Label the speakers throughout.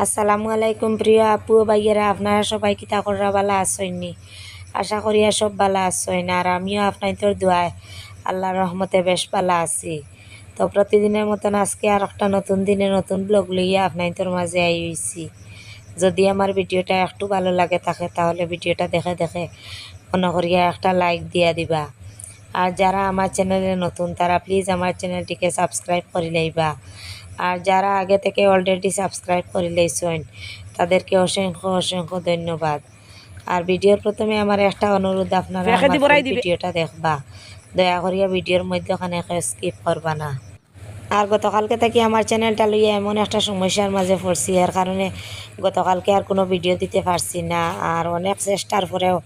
Speaker 1: আসসালামু আলাইকুম প্রিয় আপু ভাইয়েরা, আপনারা সবাই কিতা করা বালা আসইনি আশা করিয়া সব বালা আসইন আর আমিও আপনাদের দোয়ায় আল্লাহর রহমতে বেশ বালা আছি। তো প্রতিদিনের মতন আজকে আর একটা নতুন দিনে নতুন ব্লগ লইয়া আপনাদের মাঝে আই হইছি। যদি আমার ভিডিওটা একটু ভালো লাগে থাকে, তাহলে ভিডিওটা দেখে দেখে মনে করিয়া একটা লাইক দিয়া দিবা। আর যারা আমার চ্যানেলে নতুন, তারা প্লিজ আমার চ্যানেলটিকে সাবস্ক্রাইব করে লইবা আর যারা আগে থেকে অলরেডি সাবস্ক্রাইব করে লইছেন তাদেরকে অসংখ্য অসংখ্য ধন্যবাদ। আর ভিডিওর প্রথমে আমার একটা অনুরোধ আপনারা। ভিডিওটা দেখবা। দয়া করিয়া ভিডিওর মধ্যখানে স্কিপ করবা না। আর গতকালকে থেকে আমার চ্যানেলটা লইয়া এমন একটা সমস্যার মাঝে পড়ছি এর কারণে গতকালকে আর কোনো ভিডিও দিতে পারছি না আর অনেক চেষ্টার পরেও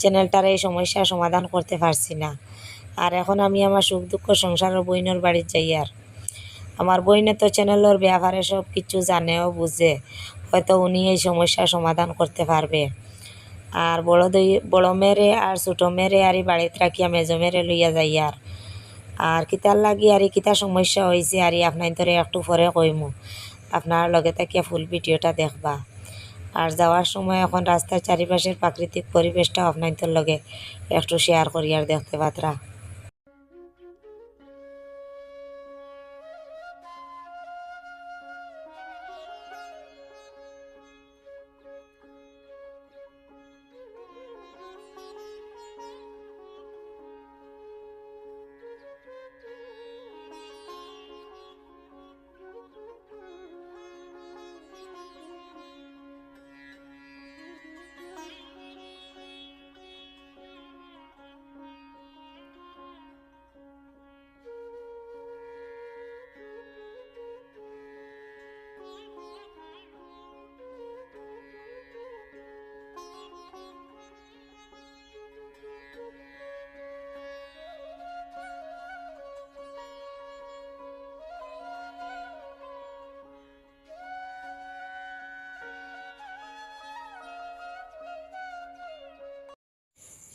Speaker 1: চ্যানেলটার এই সমস্যার সমাধান করতে পারছি না। আর এখন আমি আমার সুখ দুঃখ সংসার ও বইনের বাড়ির যাই আর। আমার বইনে তো চ্যানেলের ব্যাপারে সব কিছু জানেও বুঝে। হয়তো উনি এই সমস্যার সমাধান করতে পারবে। আর বড় দই, বড় মেরে আর ছোটো মেরে আর বাড়িতে রাখিয়া মেজো মেরে লইয়া যাই আর। আর কিতার লাগি আর কিতা সমস্যা হয়েছে আর আপনার ধরে একটু পরে কইমু। আপনার লগে থাকিয়া ফুল ভিডিওটা দেখবা। আর যাওয়ার সময় এখন রাস্তার চারিপাশের প্রাকৃতিক পরিবেশটা আপনাদের লগে একটু শেয়ার করি আর দেখতে পাত্রা।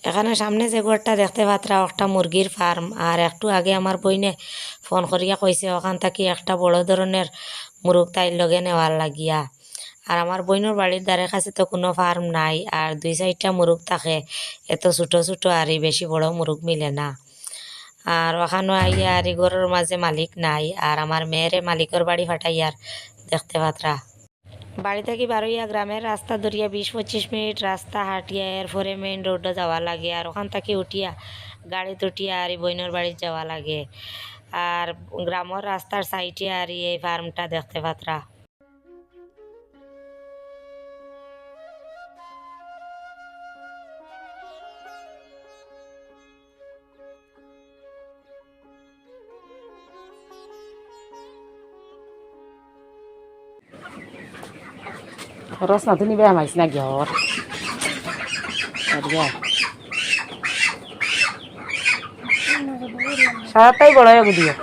Speaker 1: এখানে সামনে যে ঘরটা দেখতে পাত্রা, একটা মুরগির ফার্ম আর একটু আগে আমার বইনে ফোন করিয়া কইছে, ওখান থাকি একটা বড় ধরনের মুরগ তাইর লগে নেওয়ার লাগিয়া। আর আমার বইনের বাড়ির দ্বারের কাছে তো কোনো ফার্ম নাই, আর দুই চারটা মুরগ থাকে। এত ছোটো ছোটো আর বেশি বড় মুরগ মিলে না। আর ওখানে আইয়া আর ঘরের মাঝে মালিক নাই, আর আমার মেয়েরে মালিকের বাড়ি ফাটাইয়ার দেখতে পাত্রা। বাড়ি থেকে বারোইয়া গ্রামের রাস্তা ধরিয়া বিশ পঁচিশ মিনিট রাস্তা হাঁটিয়া এরপরে মেইন রোডে যাওয়া লাগে আর ওখান থেকে উঠিয়া গাড়ি তুটিয়া আর বইনের বাড়ি যাওয়া লাগে। আর গ্রামের রাস্তার সাইটে আর এই ফার্মটা দেখতে পাত্রা।
Speaker 2: খরচ না তুমি বেয়া মাইছ না ঘর সারাটাই বড় হয়ে দিও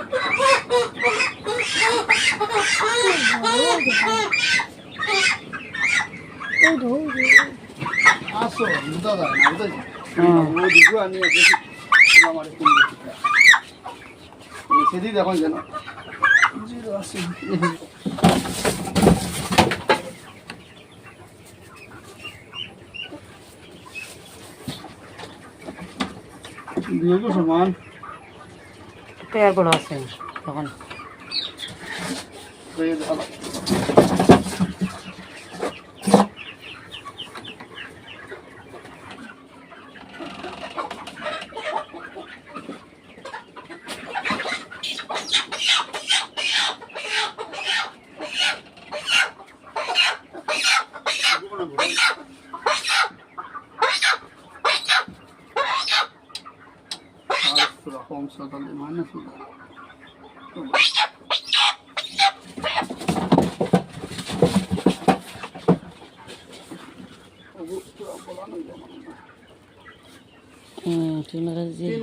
Speaker 3: সেদিন এখন যেন। তো সমান।
Speaker 2: পেয়ার বড় আছে তখন।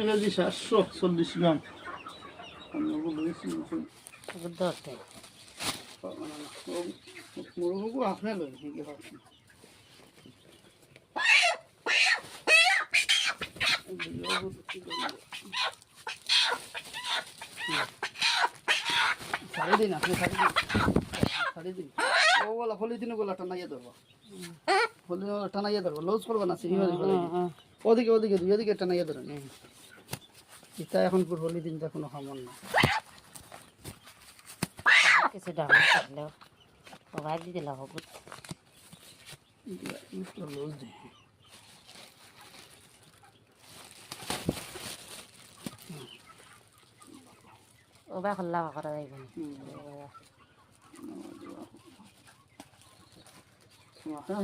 Speaker 2: কেজি
Speaker 3: সাতশো চল্লিশ গ্রাম
Speaker 2: ধরতে
Speaker 3: মুরগু আপনি লই কি ভাবছি ছাড়ি দিন আপনি ছাড়ি দিন ছাড়ি দিন ও বলা পলিথিনে বলা টানাইয়া ধরবো পলিথিনে টানাইয়া ধরবো লুজ করব না সিঁড়ি ওদিকে ওদিকে দুই ওদিকে টানাইয়া ধরেন। ইটা এখন পুরো পলিথিনটা কোনো খামন না।
Speaker 2: কিছু ডাঙর থাকলেও সবাই দিতে লাভ হবে
Speaker 3: লুজ। দিয়ে
Speaker 2: ও বা খোলা করা যাইব
Speaker 3: মাথা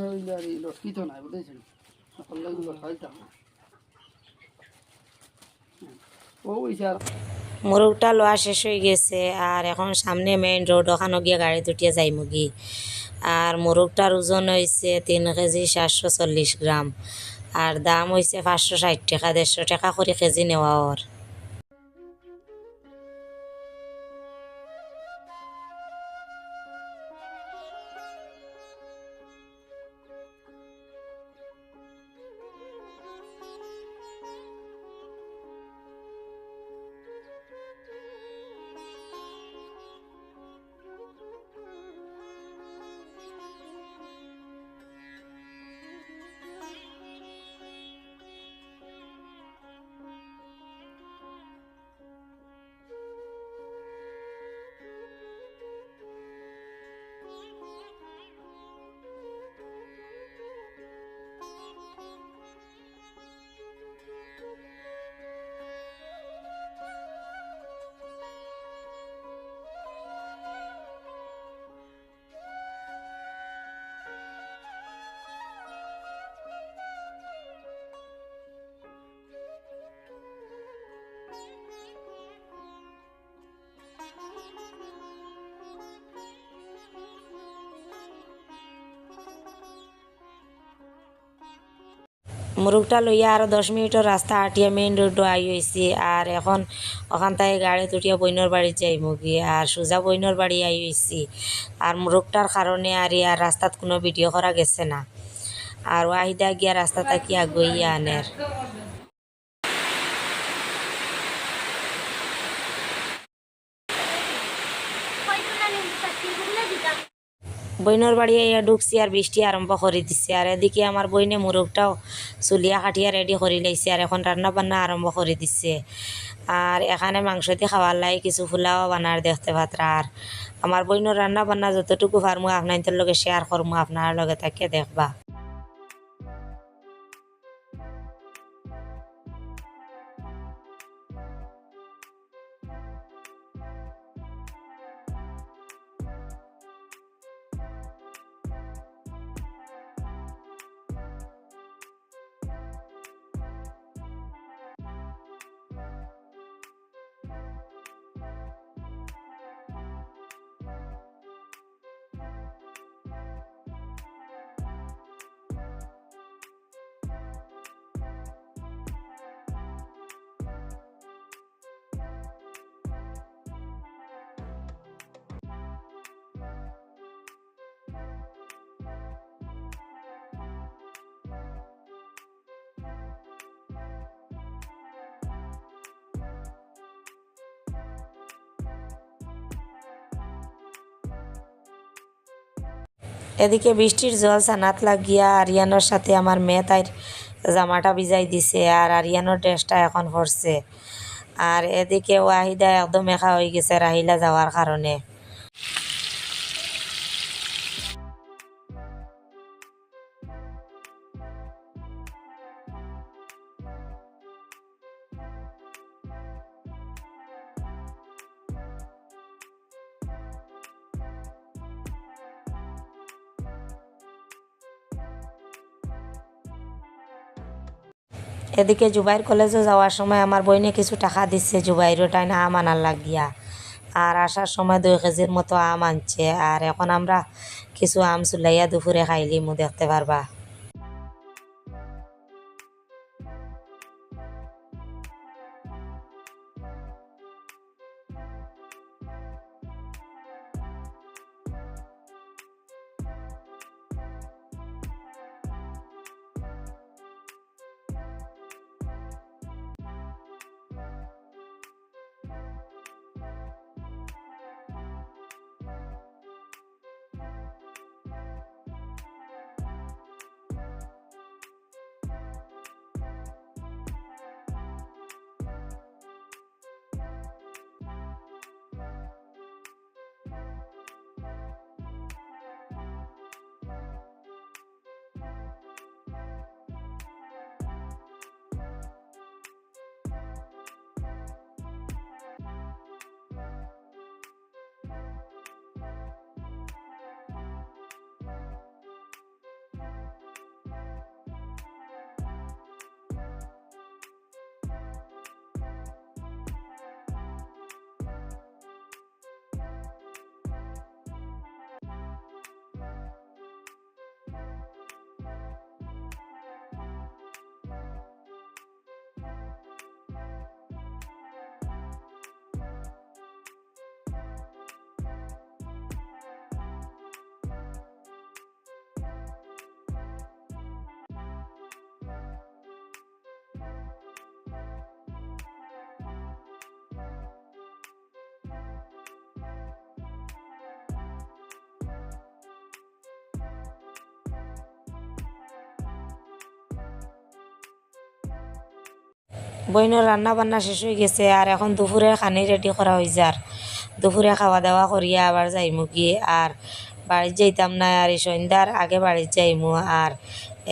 Speaker 1: লোয়া শেষ হয়ে গেছে আর এখন সামনে মেইন রোড ওখানে গিয়ে গাড়ি দুটিয়ে যাই মুগি আর মোরগটার ওজন হয়েছে তিন কেজি সাতশো চল্লিশ গ্রাম আর দাম হয়েছে পাঁচশো ষাট টাকা দেড়শো টাকা করে কেজি নেওয়া ওর মুরগটা লইয়া আর দশ মিনিটের রাস্তা আটিয়া মেইন রোড আই হয়েছি আর এখন ওখান থেকে গাড়ি তুটিয়া বইনর বাড়ি যাই মুগি আর সোজা বইনর বাড়ি আই হয়েছি আর মুরুগটার কারণে আর ইয়ার রাস্তাত কোনো ভিডিও করা গেছে না। আর ওয়াহিদা গিয়া রাস্তা তাকিয়া গইয়া আনের বইনের বাড়ি ইয়া ঢুকছি আর বৃষ্টি আরম্ভ করে দিচ্ছে আর এদিকে আমার বইনে মুরগটাও চুলিয়া কাটিয়া রেডি করে লাইছে আর এখন রান্না বান্না আরম্ভ করে দিচ্ছে আর এখানে মাংস দিয়ে খাওয়ার লাই কিছু ফুলাও বানার দেখতে পাত্রা আর আমার বইনের রান্না বান্না যতটুকু পারমু আপনার লগে শেয়ার করমু আপনার লগে তাকে দেখবা। এদিকে বৃষ্টির জল সানাত লাগিয়া আরিয়ানোর সাথে আমার মেয়ে তাই জামাটা ভিজাই দিছে আর আরিয়ানোর ড্রেসটা এখন পরছে আর এদিকে ওয়াহিদা একদম একা হয়ে গেছে রাহিলা যাওয়ার কারণে। এদিকে জুবাইর কলেজে যাওয়ার সময় আমার বইনে কিছু টাকা দিচ্ছে জুবাইরও ওটাই না আম আনার লাগিয়া। আর আসার সময় দুই কেজির মতো আম আনছে। আর এখন আমরা কিছু আম চুলাইয়া দুপুরে খাইলি মু দেখতে পারবা। বইনের রান্না বান্না শেষ হয়ে গেছে আর এখন দুপুরের খানি রেডি করা হয়ে যার দুপুরে খাওয়া দাওয়া করিয়া আবার যাইমু গিয়ে আর বাড়ির যাইতাম না আর এই সন্ধ্যার আগে বাড়ির যাইমু আর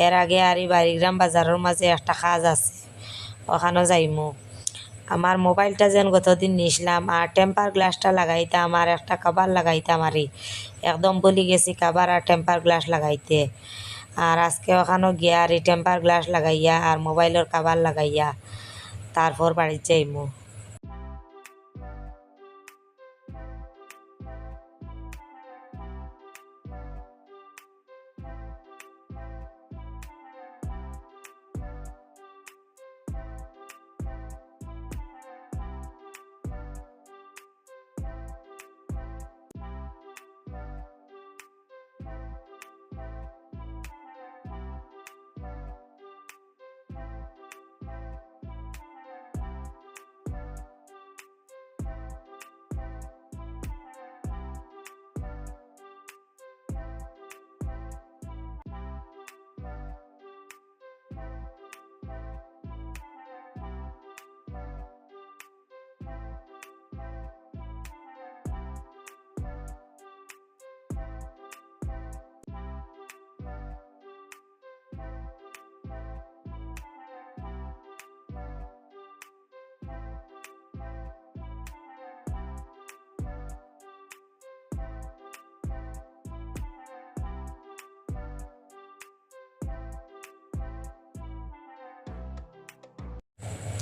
Speaker 1: এর আগে আর এই বাড়িগ্রাম বাজারের মাঝে একটা কাজ আছে ওখানেও যাইমু। আমার মোবাইলটা যেন গতদিন নিছিলাম আর টেম্পার গ্লাসটা লাগাইতাম আর একটা কাবার লাগাইতাম আর একদম বলি গেছি কাবার আর টেম্পার গ্লাস লাগাইতে। আর আজকে ওখানেও গিয়া আর এই টেম্পার গ্লাস লাগাইয়া আর মোবাইলের কাবার লাগাইয়া। তারপর বাড়ির যাইমু।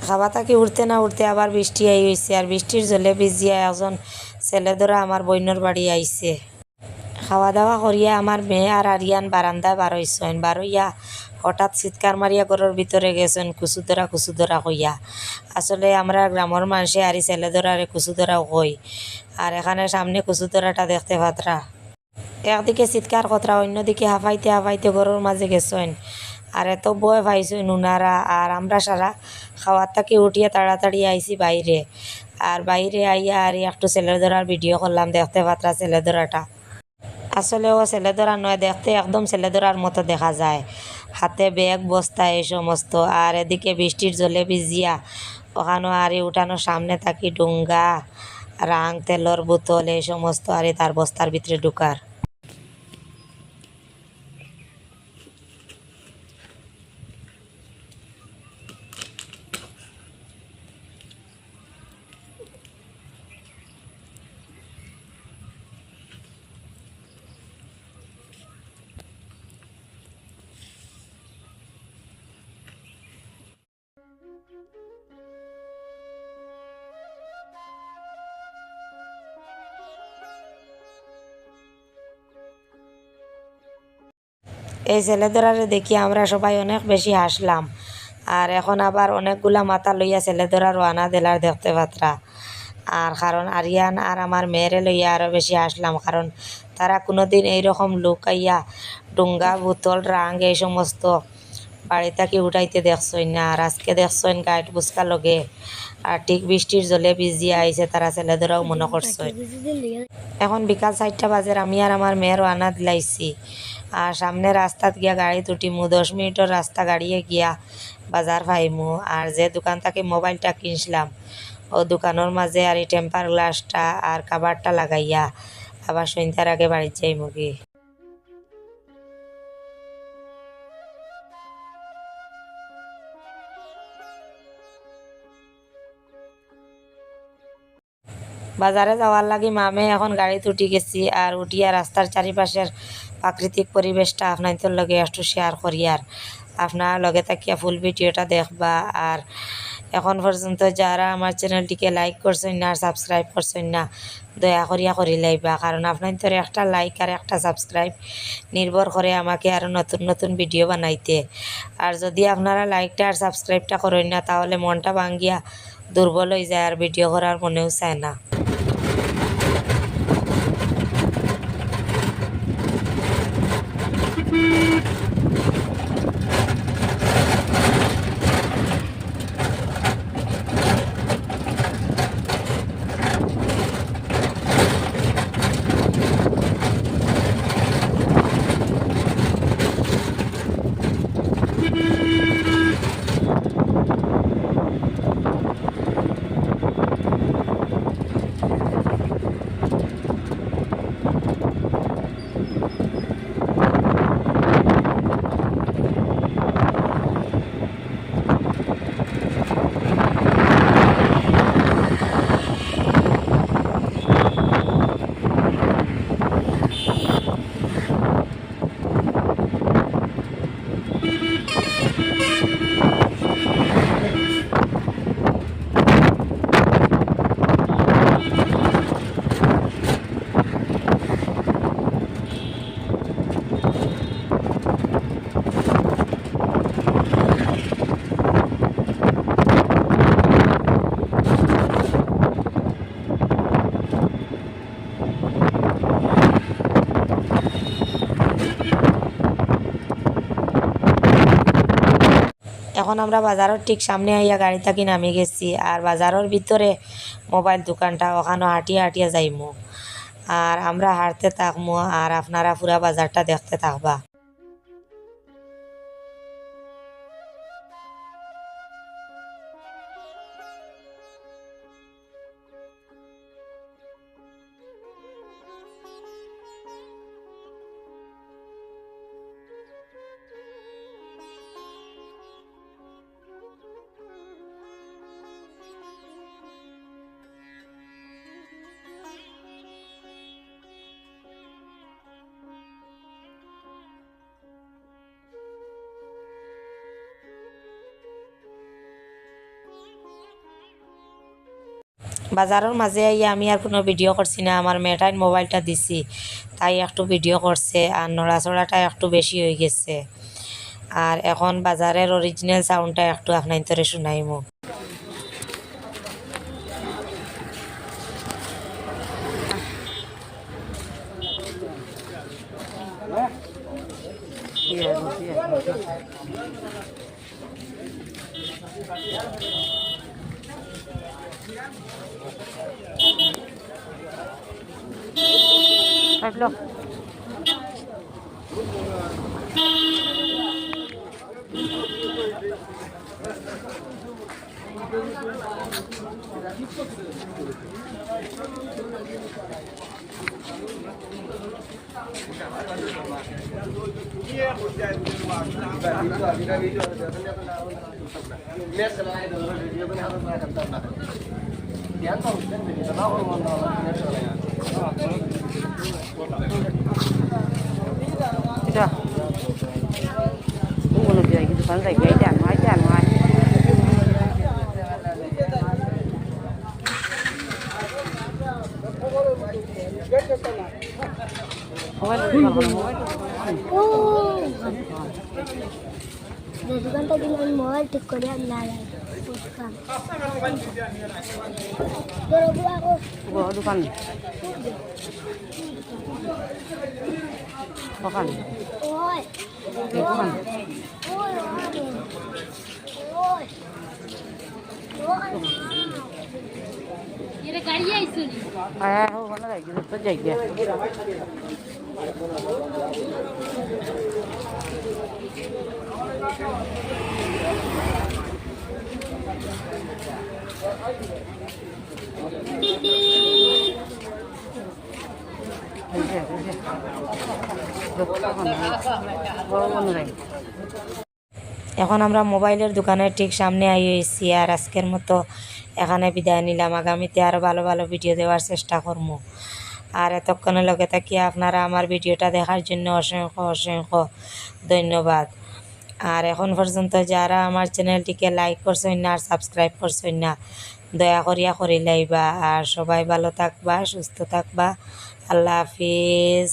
Speaker 1: খাওয়া থাকি উঠতে না উঠতে আবার বৃষ্টি আই হয়েছে আর বৃষ্টির জলে ভিজিয়া একজন ছেলে ধরা আমার বইনের বাড়ি আইছে। খাওয়া দাওয়া করিয়া আমার মেয়ে আর আরিয়ান বারান্দায় বার হইছেন বার হইয়া হঠাৎ চিৎকার মারিয়া ঘরের ভিতরে গেছেন, কুচু ধরা কুচু ধরা কইয়া। আসলে আমরা গ্রামের মানুষে আরি ছেলে ধরারে কুচু ধরাও কই আর এখানে সামনে কুচু ধরাটা দেখতে পাত্রা। একদিকে চিৎকার কথা অন্যদিকে হাফাইতে হাফাইতে ঘরের মাঝে গেছেন। আর এত বয় পাইছেন উনারা আর আমরা সারা খাওয়ার থেকে উঠিয়ে তাড়াতাড়ি আইছি বাইরে। আর বাইরে আইয়া আর একটু ছেলে ধরার ভিডিও করলাম, দেখতে পাত্রা ছেলে ধরাটা আসলে ও ছেলে নয়, দেখতে একদম ছেলে ধরার মতো দেখা যায়। হাতে ব্যাগ, বস্তা, এই সমস্ত। আর এদিকে বৃষ্টির জলে ভিজিয়া ওখানে আর এই উঠানোর সামনে থাকি ডুঙ্গা রাং তেলর বোতল, এই সমস্ত আর তার বস্তার ভিতরে ঢুকার। এই ছেলেদরারে দেখি আমরা সবাই অনেক বেশি হাসলাম। আর এখন আবার অনেকগুলা মাথা লইয়া ছেলেদরা রোয়ানা দেলার দেখতে পাত্রা আর কারণ আরিয়ান আর আমার মেয়েরে লইয়া আরও বেশি হাসলাম কারণ তারা কোনোদিন এইরকম লুকাইয়া ডুঙ্গা বোতল রাং এই সমস্ত বাড়ি থেকে উঠাইতে দেখছই না। আর আজকে দেখছইন গাইড বুসকা লগে। আর ঠিক বৃষ্টির জলে ভিজিয়ে আইছে তারা ছেলেদেরাও মনে করছই এখন বিকাল চারটা বাজে আমি আর আমার মেয়ের আনা দিলাইছি। আর সামনে রাস্তাত গিয়া গাড়ি তুটিমু দশ মিনিটের রাস্তা গাড়িয়ে গিয়া বাজার ফাইমু আর যে দোকান থেকে মোবাইলটা কিনছিলাম, ও দোকানের মাঝে আর এই টেম্পার গ্লাসটা আর কাবারটা লাগাইয়া আবার সন্ধ্যার আগে বাড়ি যাইমু কি বাজারে যাওয়ার লাগি মামে এখন গাড়িতে উঠি গেছি আর উঠিয়া রাস্তার চারিপাশের প্রাকৃতিক পরিবেশটা আপনাদের লগে একটু শেয়ার করি আর। আপনার লগে তাকিয়া ফুল ভিডিওটা দেখবা আর এখন পর্যন্ত যারা আমার চ্যানেলটিকে লাইক করছেন না আর সাবস্ক্রাইব করছেন না, দয়া করিয়া করি লাইবা। কারণ আপনাদের একটা লাইক আর একটা সাবস্ক্রাইব নির্ভর করে আমাকে আরও নতুন নতুন ভিডিও বানাইতে। আর যদি আপনারা লাইকটা আর সাবস্ক্রাইবটা করেন না, তাহলে মনটা ভাঙ্গিয়া দুর্বল হয়ে যায় আর ভিডিও করার মনেও চায় না। আমরা বাজারের ঠিক সামনে আইয়া গাড়ি থাকি গেছি। আর বাজারের ভিতরে মোবাইল দোকানটা ওখানে হাঁটিয়ে হাঁটিয়ে যাইমু। আর আমরা হাঁটতে থাকমু, আর আপনারা পুরা বাজারটা দেখতে থাকবা। বাজারের মাঝে আইয়া আমি আর কোনো ভিডিও করছি না আমার মেয়েটাই মোবাইলটা দিছি, তাই একটু ভিডিও করছে আর নড়াচড়াটা একটু বেশি হয়ে গেছে। আর এখন বাজারের অরিজিনাল সাউন্ডটা একটু আপনার তোরে শুনাইমু
Speaker 2: Pablo. Chưa? Pantai Gaidan,
Speaker 4: Wajan, Wajan. Nadugan tadi ng mall, di ko rin lalay.
Speaker 2: Bukan. Dorobo ako.
Speaker 4: Dorobo
Speaker 2: kan khó
Speaker 4: khăn Cái
Speaker 2: khó khăn À, không, nó đẩy rất dày kìa Đi đi. Đi đi.
Speaker 1: এখন আমরা মোবাইলের দোকানের ঠিক সামনে আইয়েছি আর আজকের মতো এখানে বিদায় নিলাম। আগামীতে আরও ভালো ভালো ভিডিও দেওয়ার চেষ্টা করব। আর এতক্ষণে লগে থাকি আপনারা আমার ভিডিওটা দেখার জন্য অসংখ্য অসংখ্য ধন্যবাদ। আর এখন পর্যন্ত যারা আমার চ্যানেলটিকে লাইক করছেন না আর সাবস্ক্রাইব করছেন না, দয়া করিয়া করি লাইবা। আর সবাই ভালো থাকবা, সুস্থ থাকবা। আল্লাহ হাফিজ।